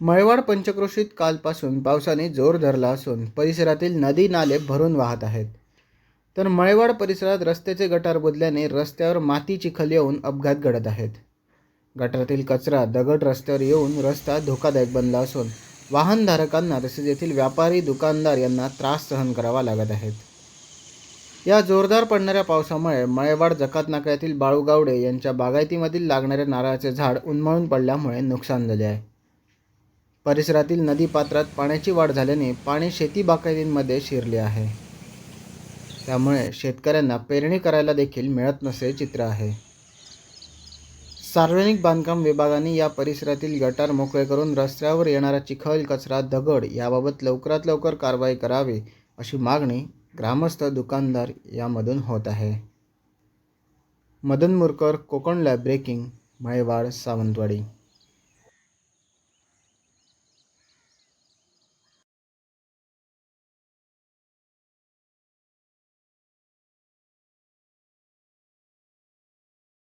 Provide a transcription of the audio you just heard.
मळवाड पंचक्रोशीत कालपासून पावसाने जोर धरला असून परिसरातील नदी नाले भरून वाहत आहेत. तर मळवाड परिसरात रस्त्याचे गटार बुजल्याने रस्त्यावर माती चिखल येऊन अपघात घडत आहेत. गटारातील कचरा दगड रस्त्यावर येऊन रस्ता धोकादायक बनला असून वाहनधारकांना तसेच येथील व्यापारी दुकानदार यांना त्रास सहन करावा लागत आहेत या जोरदार पडणाऱ्या पावसामुळे मळेवाड जकात नाक्यातील बाळू गावडे यांच्या बागायतीमधील लागणारे नारळाचे झाड उन्मळून पडल्यामुळे नुकसान झाले आहे. परिसरातील नदीपात्रात पाण्याची वाढ झाल्याने पाणी शेती बागायतींमध्ये शिरले आहे. त्यामुळे शेतकऱ्यांना पेरणी करायला देखील मिळत नसे चित्र आहे. सार्वजनिक बांधकाम विभागाने या परिसरातील गटार मोकळे करून रस्त्यावर येणारा चिखल कचरा दगड याबाबत लवकरात लवकर कारवाई करावी अशी मागणी ग्रामस्थ दुकानदार यामधून होत आहे. Madan Murkar Konkan lab breaking Malewad Sawantwadi.